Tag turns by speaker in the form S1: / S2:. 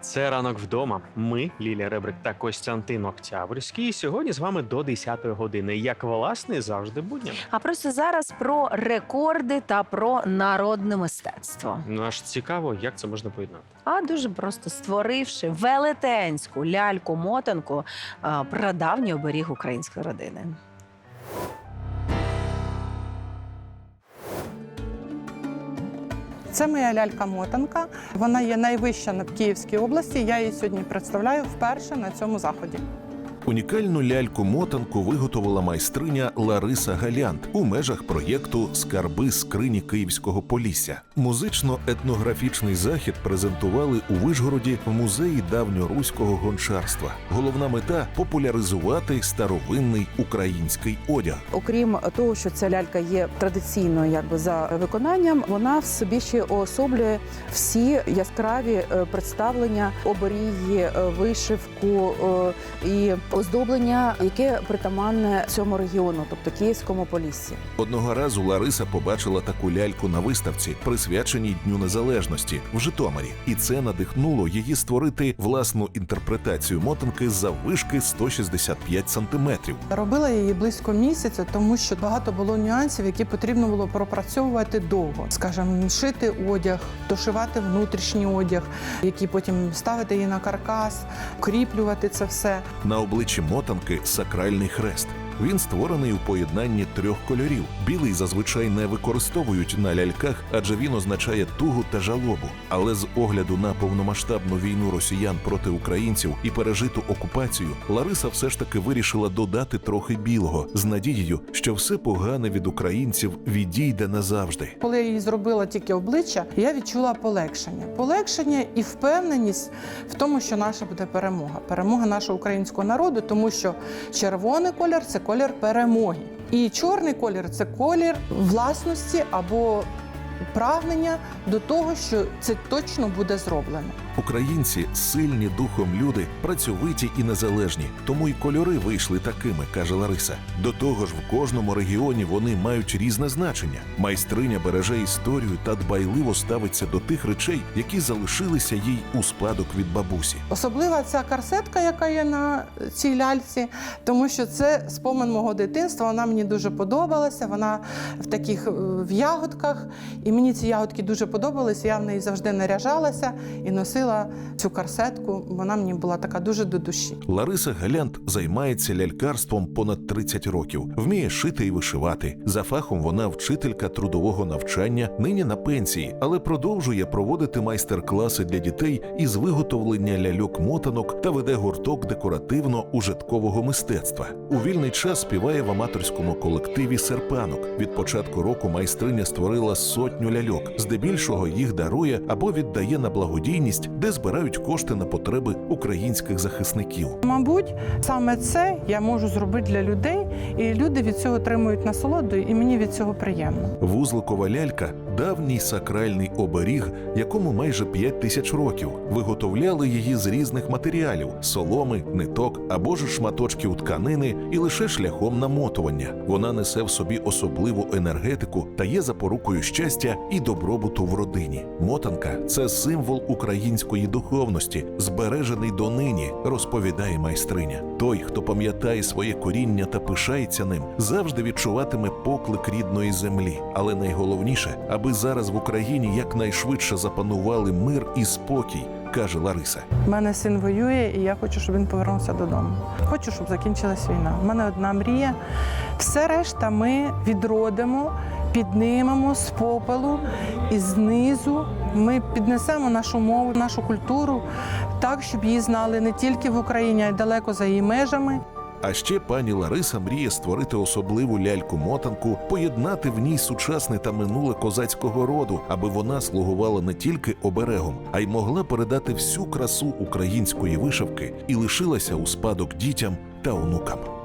S1: Це ранок вдома. Ми, Лілія Ребрик та Костянтин Октябрьський. Сьогодні з вами до 10-ї години. Як власне завжди будня.
S2: А просто зараз про рекорди та про народне мистецтво.
S1: Ну аж цікаво, як це можна поєднати.
S2: А дуже просто створивши велетенську ляльку-мотанку, прадавній оберіг української родини.
S3: Це моя лялька-мотанка. Вона є найвища на Київській області. Я її сьогодні представляю вперше на цьому заході.
S4: Унікальну ляльку-мотанку виготовила майстриня Лариса Галянт у межах проєкту Скарби скрині Київського Полісся. Музично-етнографічний захід презентували у Вишгороді в музеї давньоруського гончарства. Головна мета популяризувати старовинний український одяг.
S5: Окрім того, що ця лялька є традиційною, якби за виконанням, вона в собі ще уособлює всі яскраві е, представлення, оберіги, е, вишивку е, і оздоблення, яке притаманне цьому регіону, тобто Київському поліссі.
S4: Одного разу Лариса побачила таку ляльку на виставці, присвяченій Дню Незалежності в Житомирі, і це надихнуло її створити власну інтерпретацію мотанки заввишки 165 сантиметрів.
S3: Робила її близько місяця, тому що багато було нюансів, які потрібно було пропрацьовувати довго. Скажімо, шити одяг, дошивати внутрішній одяг, який потім ставити її на каркас, укріплювати це все.
S4: На обличчі мотанки сакральний хрест. Він створений у поєднанні трьох кольорів. Білий зазвичай не використовують на ляльках, адже він означає тугу та жалобу. Але з огляду на повномасштабну війну росіян проти українців і пережиту окупацію, Лариса все ж таки вирішила додати трохи білого з надією, що все погане від українців відійде назавжди.
S3: Коли я її зробила тільки обличчя, я відчула полегшення. Полегшення і впевненість в тому, що наша буде перемога. Перемога нашого українського народу, тому що червоний колір це колір перемоги. І чорний колір це колір власності або прагнення до того, що це точно буде зроблено.
S4: Українці сильні духом люди, працьовиті і незалежні. Тому й кольори вийшли такими, каже Лариса. До того ж, в кожному регіоні вони мають різне значення. Майстриня береже історію та дбайливо ставиться до тих речей, які залишилися їй у спадок від бабусі.
S3: Особлива ця карсетка, яка є на цій ляльці, тому що це спомин мого дитинства. Вона мені дуже подобалася. Вона в таких е, в ягодках, і мені ці ягодки дуже подобалися. Я в неї завжди наряжалася і носила цю карсетку. Вона мені була така дуже до душі.
S4: Лариса Галянт займається лялькарством понад 30 років, вміє шити і вишивати. За фахом вона вчителька трудового навчання, нині на пенсії, але продовжує проводити майстер-класи для дітей із виготовлення ляльок-мотанок та веде гурток декоративно-ужиткового мистецтва. У вільний час співає в аматорському колективі Серпанок. Від початку року майстриня створила сотню ляльок. Здебільшого їх дарує або віддає на благодійність, де збирають кошти на потреби українських захисників.
S3: Мабуть, саме це я можу зробити для людей, і люди від цього отримують насолоду, і мені від цього приємно.
S4: Вузликова лялька давній сакральний оберіг, якому майже 5 тисяч років. Виготовляли її з різних матеріалів: соломи, ниток або ж шматочків тканини, і лише шляхом намотування. Вона несе в собі особливу енергетику та є запорукою щастя і добробуту в родині. Мотанка це символ української духовності, збережений донині, розповідає майстриня. Той, хто пам'ятає своє коріння та пишається ним, завжди відчуватиме поклик рідної землі. Але найголовніше, аби зараз в Україні якнайшвидше запанували мир і спокій, каже Лариса.
S3: Мене син воює, і я хочу, щоб він повернувся додому. Хочу, щоб закінчилась війна. У мене одна мрія. Все решта ми відродимо, піднимемо з попелу і знизу. Ми піднесемо нашу мову, нашу культуру так, щоб її знали не тільки в Україні, а й далеко за її межами.
S4: А ще пані Лариса мріє створити особливу ляльку-мотанку, поєднати в ній сучасне та минуле козацького роду, аби вона слугувала не тільки оберегом, а й могла передати всю красу української вишивки і лишилася у спадок дітям та онукам.